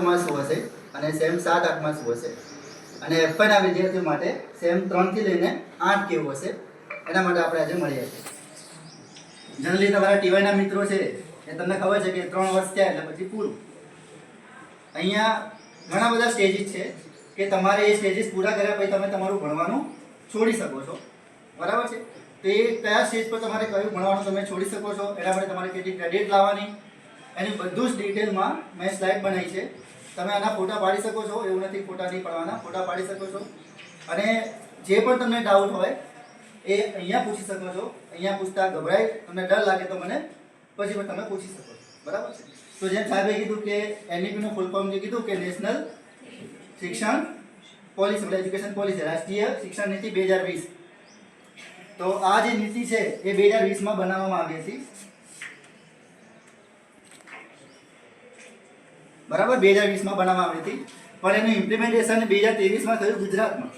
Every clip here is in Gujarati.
માં શું હશે? અને સેમ સાત આઠમાં શું હશે? અને એફઆઈના વિદ્યાર્થીઓ માટે સેમ ત્રણથી લઈને આઠ કેવું હશે? એના માટે આપણે આજે મળીએ છીએ. જનરલી તમારા ટીવાયના મિત્રો છે, એ તમને ખબર છે કે ત્રણ વર્ષ થયા એટલે પછી પૂરું. અહીંયા ઘણા બધા સ્ટેજીસ છે કે તમારે એ સ્ટેજીસ પૂરા કર્યા પછી તમે તમારું ભણવાનું છોડી શકો છો. બરાબર છે? તો એ કયા સ્ટેજ પર તમારે કયું ભણવાનું તમે છોડી શકો છો, એના માટે તમારે કેટલી ક્રેડિટ લાવવાની, એની બધું જ ડિટેલમાં મેં સ્લાઇડ બનાવી છે. તમે આના ફોટા પાડી શકો છો, એવું નથી ફોટા નહીં પાડવાના, ફોટા પાડી શકો છો. અને જે પણ તમને ડાઉટ હોય, એ અહીંયા પૂછી શકો છો. અહીંયા પૂછતા ગભરાય, તમને ડર લાગે તો મને પછી પણ તમે પૂછી શકો છો. બરાબર છે? તો જેમ સાહેબે કીધું કે એનઈપીનું ફૂલ ફોર્મ જે કીધું કે નેશનલ શિક્ષણ પોલિસી એટલે એજ્યુકેશન પોલિસી રાષ્ટ્રીય શિક્ષણ નીતિ બે હજાર વીસ. તો આ જે નીતિ છે, એ બે હજાર વીસમાં બનાવવામાં આવી હતી. બરાબર? બે હજાર વીસમાં બનાવવામાં આવી હતી. પણ એનું ઇમ્પ્લિમેન્ટેશન બે હજાર ત્રેવીસમાં થયું ગુજરાતમાં.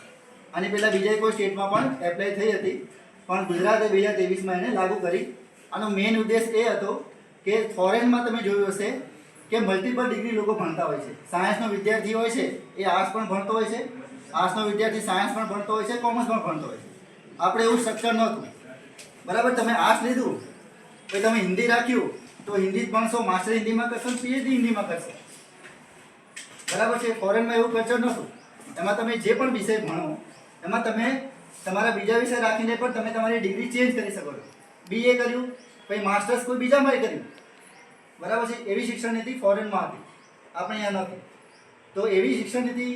અને પહેલાં બીજા કોઈ સ્ટેટમાં પણ એપ્લાય થઈ હતી. પણ ગુજરાતે બે હજાર ત્રેવીસમાં એને લાગુ કરી. આનો મેઇન ઉદ્દેશ એ હતો કે ફોરેનમાં તમે જોયું હશે કે મલ્ટિપલ ડિગ્રી લોકો ભણતા હોય છે. સાયન્સનો વિદ્યાર્થી હોય છે, એ આર્ટ્સ પણ ભણતો હોય છે. આર્ટ્સનો વિદ્યાર્થી સાયન્સ પણ ભણતો હોય છે કોમર્સ પણ ભણતો હોય છે. આપણે એવું સ્ટ્રક્ચર નહોતું. બરાબર? તમે આર્ટ્સ લીધું પછી તમે હિન્દી રાખ્યું, તો હિન્દી ભણશો માસ્ટર હિન્દીમાં કરશો પીએચડી હિન્દીમાં કરશો? બરાબર છે? ફોરેનમાં એવું કલ્ચર નહોતું. એમાં તમે જે પણ વિષય ભણો, એમાં તમે તમારા બીજા વિષય રાખીને પણ તમે તમારી ડિગ્રી ચેન્જ કરી શકો છો. બીએ કર્યું, પછી માસ્ટર્સ કોઈ બીજામાં કર્યું. બરાબર છે? એવી શિક્ષણ નીતિ ફોરેનમાં હતી. આપણે અહીંયા નથી તો એવી શિક્ષણ નીતિ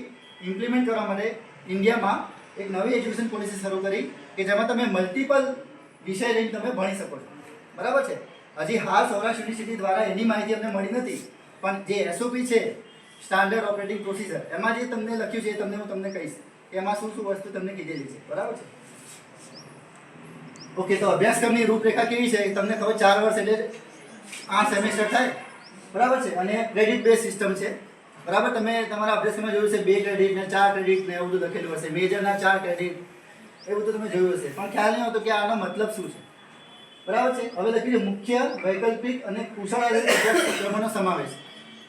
ઇમ્પ્લિમેન્ટ કરવા માટે ઇન્ડિયામાં એક નવી એજ્યુકેશન પોલિસી શરૂ કરી કે જેમાં તમે મલ્ટિપલ વિષય લઈને તમે ભણી શકો છો. બરાબર છે? હજી હાલ સૌરાષ્ટ્ર યુનિવર્સિટી દ્વારા એની માહિતી અમને મળી નથી, પણ જે એસઓપી છે સ્ટાન્ડર્ડ ઓપરેટિંગ પ્રોસિજર એમાં જે તમને લખ્યું છે એ તમને હું તમને કહીશ. એમાં શું શું વસ્તુ તમને કીધેલી છે? બરાબર છે? ઓકે, તો અભ્યાસક્રમની રૂપરેખા કેવી છે? તમને ખબર ચાર વર્ષ એટલે આઠ સેમેસ્ટર થાય. બરાબર છે? અને ક્રેડિટ બેઝ સિસ્ટમ છે. બરાબર? તમે તમારા અભ્યાસક્રમમાં જોયું છે બે ક્રેડિટ ને ચાર ક્રેડિટ ને એવું બધું લખેલું હશે. મેજરના ચાર ક્રેડિટ એ બધું તમે જોયું હશે. પણ ખ્યાલ નહીં આવતો કે આનો મતલબ શું છે. બરાબર છે? હવે લખ્યું છે મુખ્ય વૈકલ્પિક અને કુશળ આધારિત અભ્યાસક્રમોનો સમાવેશ.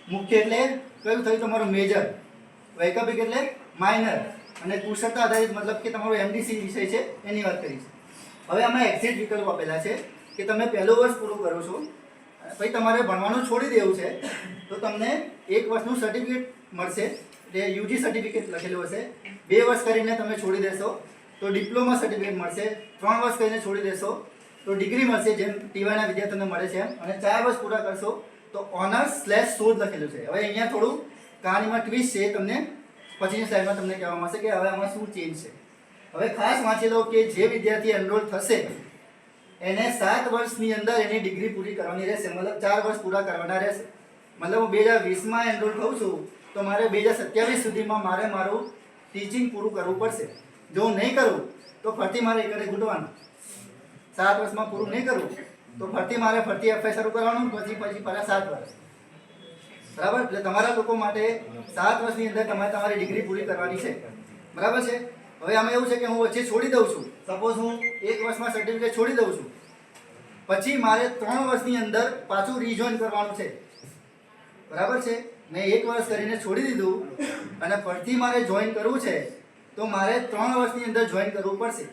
મુખ્ય એટલે કયું થયું તમારું મેજર વૈકલ્પિક એટલે માઇનર અને કુશળતા આધારિત મતલબ કે તમારો એમડીસી વિષય છે, એની વાત કરી છે હવે આમાં એક્ઝિટ વિકલ્પ આપેલા છે કે તમે પહેલું વર્ષ પૂરું કરો છો. પછી તમારે ભણવાનું છોડી દેવું છે, તો તમને એક વર્ષનું સર્ટિફિકેટ મળશે. એટલે યુજી સર્ટિફિકેટ લખેલું હશે. બે વર્ષ કરીને તમે છોડી દેશો, તો ડિપ્લોમા સર્ટિફિકેટ મળશે. ત્રણ વર્ષ કરીને છોડી દેશો, તો ડિગ્રી મળશે, જેમ ટીવાયના વિદ્યાર્થીઓને મળે છે અને ચાર વર્ષ પૂરા કરશો તો ઓનર્સ સ્લેશ શોધ લખેલું છે. હવે અહીંયા થોડું કહાનીમાં ટ્વિસ્ટ છે તમને પછીની સ્લાઇડમાં તમને કહેવામાં આવશે કે હવે આમાં શું ચેન્જ છે. હવે ખાસ વાંચી લો કે જે વિદ્યાર્થી એનરોલ થશે, એને સાત વર્ષની અંદર એની ડિગ્રી પૂરી કરવાની રહેશે. મતલબ ચાર વર્ષ પૂરા કરવાના રહેશે. મતલબ હું બે હજાર વીસમાં એનરોલ થઉં છું, તો મારે બે હજાર સત્યાવીસ સુધીમાં મારે મારું ટીચિંગ પૂરું કરવું પડશે. જો હું નહીં કરું, તો ફરતી મારે એકડે ઘૂંટવાનું સાત વર્ષમાં પૂરું નહીં કરું તો ફરતી મારે ફરતી એફઆઈ શરૂ કરવાનું પછી પછી પાછા સાત વર્ષ. બરાબર? એટલે તમારા લોકો માટે સાત વર્ષની અંદર તમારે તમારી ડિગ્રી પૂરી કરવાની છે. બરાબર છે? હવે આમાં એવું છે કે હું વચ્ચે છોડી દઉં છું. સપોઝ હું એક વર્ષમાં સર્ટિફિકેટ છોડી દઉં છું. પછી મારે ત્રણ વર્ષની અંદર પાછું રિજોઇન કરવાનું છે. બરાબર છે? મેં એક વર્ષ કરીને છોડી દીધું અને ફરીથી મારે જોઈન કરવું છે, તો મારે ત્રણ વર્ષની અંદર જોઈન કરવું પડશે.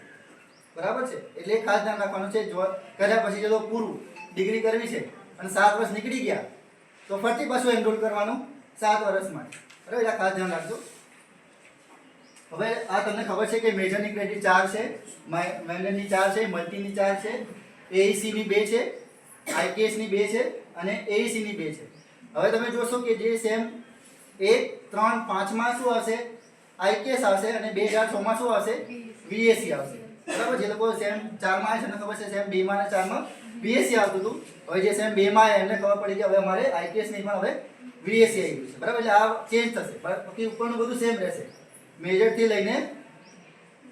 બરાબર છે? એટલે ખાસ ધ્યાન રાખવાનું છે, જો કર્યા પછી ચલો પૂરું, ડિગ્રી કરવી છે અને સાત વર્ષ નીકળી ગયા, તો ફરીથી પાછું એનરોલ કરવાનું સાત વર્ષ માટે. બરાબર? એટલે ખાસ ધ્યાન રાખજો. હવે આ તમને ખબર છે કે મેજરની ક્રેડિટ ચાર છે માઇનરની ચાર છે મલ્ટીની ચાર છે એઈસીની બે છે આઈકેએસની બે છે અને એઈસીની બે છે. હવે તમે જોશો કે જે સેમ એક ત્રણ પાંચમાં શું આવશે? આઈકેએસ આવશે અને બે હજાર છમાં શું આવશે? વીએસી આવશે. બરાબર? જે લોકો સેમ ચારમાં આવે છે, એમને ખબર છે, સેમ બીમાં અને ચારમાં બીએસસી આવતું હતું. હવે જે સેમ બેમાં આવે, એમને ખબર પડી કે હવે અમારે આઈપીએસ પણ હવે વીએસસી આવી ગયું છે. બરાબર? એટલે આ ચેન્જ થશે. બાકી ઉપરનું બધું સેમ રહેશે. મેજરથી લઈને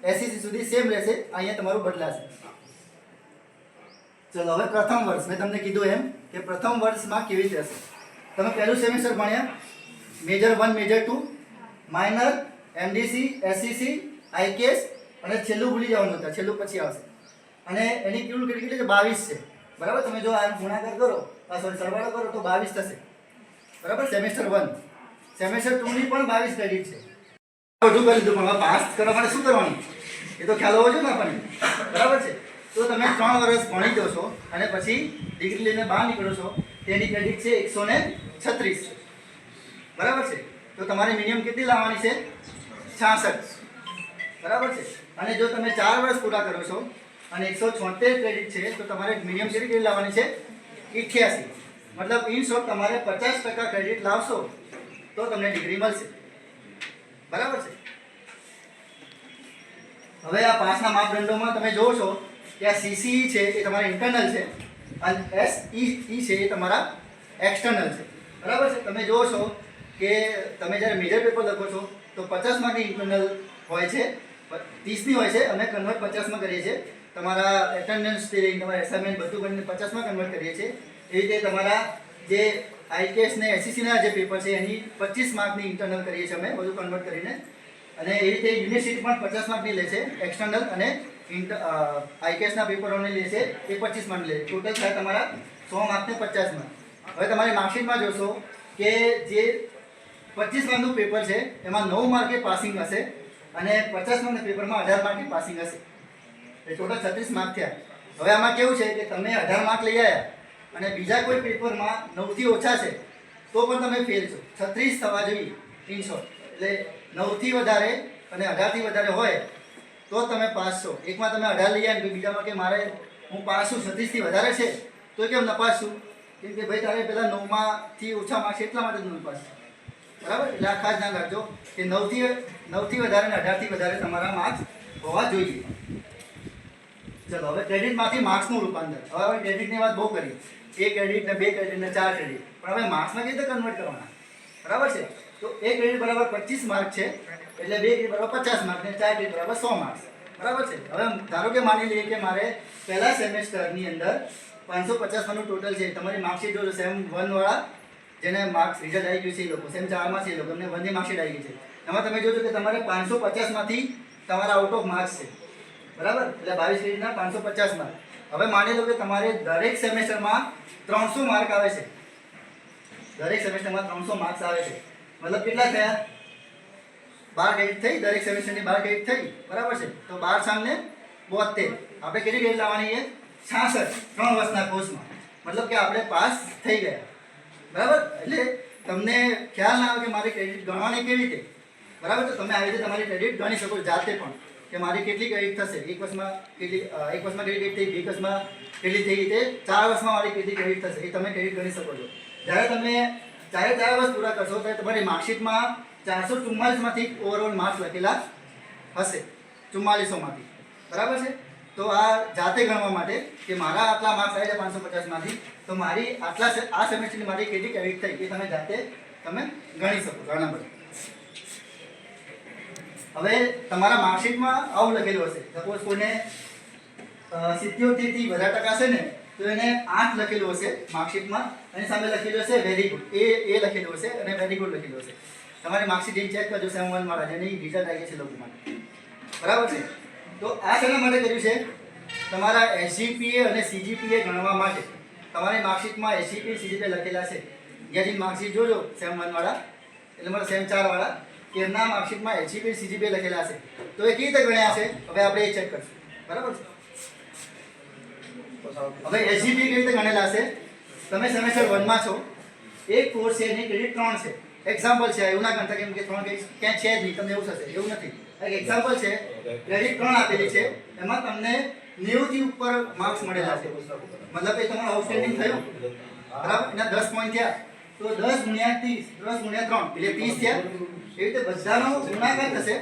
એસસીસી સુધી સેમ રહેશે. અહીંયા તમારું બદલાશે. ચલો, હવે પ્રથમ વર્ષ. મેં તમને કીધું એમ કે પ્રથમ વર્ષમાં કેવી રીતે હશે? તમે પહેલું સેમેસ્ટર ભણ્યા. Major one major two minor MDC SCC IKS અને છેલ્લું ભૂલી જવાનું હતા છેલ્લું પછી આવશે. અને એની કુલ કેટલી છે? બાવીસ છે. બરાબર? તમે જો આ ગુણાકાર કરો, આ સોરી સરવાળો કરો તો બાવીસ થશે. બરાબર? સેમેસ્ટર વન સેમેસ્ટર ટુની પણ બાવીસ ક્રેડિટ છે. બધું કરી દીધું પણ પાસ કરવા માટે શું કરવાનું? એ તો ખ્યાલ હોવો જોઈએ ને આપણને. બરાબર છે? તો તમે ત્રણ વર્ષ ભણી દો છો અને પછી ડિગ્રી લઈને બહાર નીકળો છો, તેની ક્રેડિટ છે એકસો ને છત્રીસ. બરાબર છે? તો તમારે મિનિમમ કેટલી લાવવાની છે? છાસઠ. બરાબર છે? અને જો તમે ચાર વર્ષ પૂરા કરો છો અને એકસો છોતેર ક્રેડિટ છે, તો તમારે કેટલી ક્રેડિટ લાવવાની છે ઇઠ્યાસી. મતલબ ઇન શોર્ટ તમારે પચાસ ટકા ક્રેડિટ લાવશો તો તમને ડિગ્રી મળશે. બરાબર છે? હવે આ પાસના માપદંડોમાં તમે જોવો છો કે આ સીસીઈ છે એ તમારા ઇન્ટરનલ છે અને એસ ઈ છે એ તમારા એક્સટર્નલ છે. બરાબર છે? તમે જોવો છો કે તમે જ્યારે મેજર પેપર લખો છો, તો પચાસ માર્કની ઇન્ટરનલ હોય છે ત્રીસની હોય છે, અમે કન્વર્ટ પચાસમાં કરીએ છીએ. તમારા એટેન્ડન્સ સ્ટેરિંગ તમારા એસાઇનમેન્ટ બધું કરીને પચાસમાં કન્વર્ટ કરીએ છીએ. એવી રીતે તમારા જે આઈકેએસ ને એસસીસીના જે પેપર છે, એની પચીસ માર્કની ઇન્ટરનલ કરીએ છીએ અમે, બધું કન્વર્ટ કરીને. અને એ રીતે યુનિવર્સિટી પણ પચાસ માર્કની લે છે એક્સટર્નલ અને આઈકેએસના પેપરોને લે છે, એ પચીસ માર્ક લે છે. ટોટલ થાય તમારા સો માર્કને પચાસ માર્ક હવે તમારી માર્કશીટમાં જોશો કે જે પચીસ માર્કનું પેપર છે, એમાં નવ માર્કે પાસિંગ હશે. અને પચાસ માર્કના પેપરમાં અઢાર માર્કની પાસિંગ હશે. એ ટોટલ છત્રીસ માર્ક થયા. હવે આમાં કેવું છે કે તમે અઢાર માર્ક લઈ આવ્યા અને બીજા કોઈ પેપરમાં નવથી ઓછા છે, તો પણ તમે ફેલ છો. છત્રીસ થવા જોઈએ ત્રીસો એટલે નવથી વધારે અને અઢારથી વધારે હોય, તો તમે પાસ છો. એકમાં તમે અઢાર લઈ આવ્યા બીજામાં કે મારે હું પાસ છું, છત્રીસથી વધારે છે, તો કેમ નપાસ છું? કેમ કે ભાઈ તારે પહેલાં નવમાંથી ઓછા માર્ક્સ એટલા માટે જ નપાસ બરાબર? એટલે આ ખાસ ધ્યાન રાખજો કે નવથી નવથી વધારે ને અઢારથી વધારે તમારા માર્ક્સ હોવા જોઈએ. ચલો, હવે ક્રેડિટમાંથી માર્ક્સનું રૂપાંતર. હવે હવે ક્રેડિટની વાત બહુ કરી. એક ક્રેડિટ ને બે ક્રેડિટ ને ચાર ક્રેડિટ પણ હવે માર્ક્સમાં કેવી રીતે કન્વર્ટ કરવાના? બરાબર છે? તો એક ક્રેડિટ બરાબર પચીસ માર્ક છે, એટલે બે ક્રેડિટ બરાબર પચાસ માર્ક ને ચાર ક્રેડિટ બરાબર સો માર્ક્સ બરાબર છે? હવે ધારો કે માની લઈએ કે મારે પહેલા સેમેસ્ટરની અંદર પાંચસો પચાસ મારનું ટોટલ છે, તમારી માર્કશીટ જો સેમ વનવાળા જેને માર્ક્સ રિઝલ્ટ આવી ગયું છે એ લોકો. સેમ ચારમાં છે એ લોકોને વંદે માર્કશીટ આવી ગઈ છે. એમાં તમે જોજો કે તમારે પાંચસો પચાસમાંથી તમારા આઉટ ઓફ માર્ક્સ છે. બરાબર? એટલે બાવીસ ક્રેડિટના પાંચસો પચાસમાં. હવે માની લો કે તમારે દરેક સેમેસ્ટરમાં ત્રણસો માર્ક આવે છે. દરેક સેમેસ્ટરમાં ત્રણસો માર્ક્સ આવે છે. મતલબ કેટલા થયા? બાર ક્રેડિટ થઈ, દરેક સેમેસ્ટરની બાર ક્રેડિટ થઈ. બરાબર છે? તો બાર સામને બોતેર આપણે કેટલી ક્રેડિટ લાવવાની છે? છાસઠ. ત્રણ વર્ષના કોર્સમાં મતલબ કે આપણે પાસ થઈ ગયા. બરાબર? એટલે તમને ખ્યાલ ના આવે કે મારી ક્રેડિટ ગણવાની કેવી રીતે? બરાબર? તો તમે આવી રીતે તમારી ક્રેડિટ ગણી શકો જાતે પણ કે મારી કેટલી ક્રેડિટ થશે? એક વર્ષમાં કેટલી એક વર્ષમાં ક્રેડિટ થઈ? બે વર્ષમાં કેટલી થઈ? રીતે ચાર વર્ષમાં મારી કેટલી ક્રેડિટ થશે? એ તમે ક્રેડિટ ગણી શકો છો. જ્યારે તમે ચારે ચાર વર્ષ પૂરા કરશો, ત્યારે તમારી માર્કશીટમાં ચારસો ચુમ્માલીસમાંથી ઓવરઓલ માર્ક્સ લખેલા હશે. ચુમ્માલીસોમાંથી. બરાબર છે? તો આ જાતે ગણવા માટે કે મારા આટલા માર્ક્સ આવ્યા છે પાંચસો પચાસમાંથી તો મારી આટલા આ સેમેસ્ટરની મારી કેટલી ક્રેડિટ થઈ એ તમે જાતે તમે ગણી શકો ઘણા બધા હવે તમારા માર્કશીટમાં આવું લખેલું હશે. સપોઝ કોઈને સિત્યોતેરથી વધારે ટકા છે ને, તો એને આઠ લખેલું હશે માર્કશીટમાં અને સામે લખેલું હશે વેરી ગુડ એ એ લખેલું હશે અને વેરી ગુડ લખેલું હશે. તમારી માર્કશીટ ચેક કરજો સેવન વન વાળા જેની રિઝલ્ટ આવી છે લોકો માટે બરાબર છે? તો આ શેના માટે કર્યું છે? તમારા એસજીપીએ અને સીજીપીએ ગણવા માટે. તમારી માર્કશીટમાં એસજીપીએ સીજીપી લખેલા છે. જ્યાંથી માર્કશીટ જોજો, સેમ વનવાળા એટલે મારા સેમ ચારવાળા કે એમના માર્કશીટમાં એચઈપી સીજીપી લખેલા છે. તો એ કેવી રીતે ગણ્યા છે? હવે આપણે એ ચેક કરશું. બરાબર છે? હવે એસજીપી કેવી રીતે ગણેલા છે? તમે સેમેસ્ટર વનમાં છો. એક કોર્સ છે એની ક્રેડિટ ત્રણ છે. એક્ઝામ્પલ છે એવું ના ગણતા કેમ કે ત્રણ ક્રેડિટ ક્યાંય છે જ નહીં, તમને એવું થશે. એવું નથી. એક એક્ઝામ્પલ છે. ક્રેડિટ ત્રણ આપેલી છે. એમાં તમને નેવુંથી ઉપર માર્ક્સ મળેલા છે. મતલબ એ તમારું આઉટસ્ટેન્ડિંગ થયું. બરાબર? એના દસ પોઈન્ટ થયા. તો દસ ગુણ્યા ત્રીસ, દસ ગુણ્યા ત્રણ, એટલે ત્રીસ થયા. એવી રીતે બધાનો ગુણાકાર થશે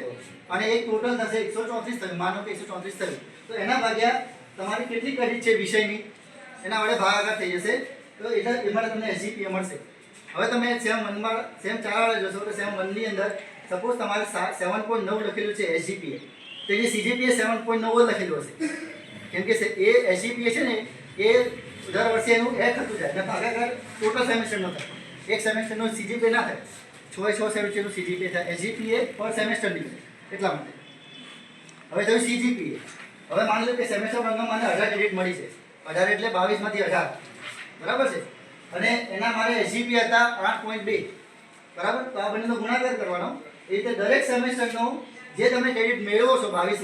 અને એક ટોટલ થશે એકસો ચોત્રીસ થયું. માનો કે એકસો ચોત્રીસ થયું. તો એના ભાગ્યા તમારી કેટલી ક્રેડિટ છે વિષયની? એના વડે ભાગાકાર થઈ જશે. તો એટલે એમાં તમને એસજીપીએ મળશે. હવે તમે સેમ વનમાં સેમ ચાર વાળા જશો, તો સેમ વનની અંદર સપોઝ તમારે સેવન પોઈન્ટ નવ લખેલું છે એસજીપીએ તો એ સીજીપીએ સેવન પોઈન્ટ નવ જ લખેલું હશે. કેમ કે એ એસજીપીએ છે ને, એ દર વર્ષે એનું એ થતું જાય. અને ભાગાકાર ટોટલ સેમેસ્ટરનો થાય. એક સેમેસ્ટરનો સીજીપીએ ના થાય. છ છ સેમેસ્ટરનું સીજીપીએ થાય. એસજીપીએ પર સેમેસ્ટરની એટલા માટે. હવે થયું સીજીપીએ હવે માની લો કે સેમેસ્ટર વનમાં મને અઢાર ક્રેડિટ મળી છે. અઢાર એટલે બાવીસમાંથી અઢાર. બરાબર છે? અને એના મારે એસજીપી હતા આઠ પોઈન્ટ બે. બરાબર? તો આ બંનેનો ગુણાકાર કરવાનો. એ રીતે દરેક સેમેસ્ટરનું જે તમે ક્રેડિટ મેળવો છો બાવીસ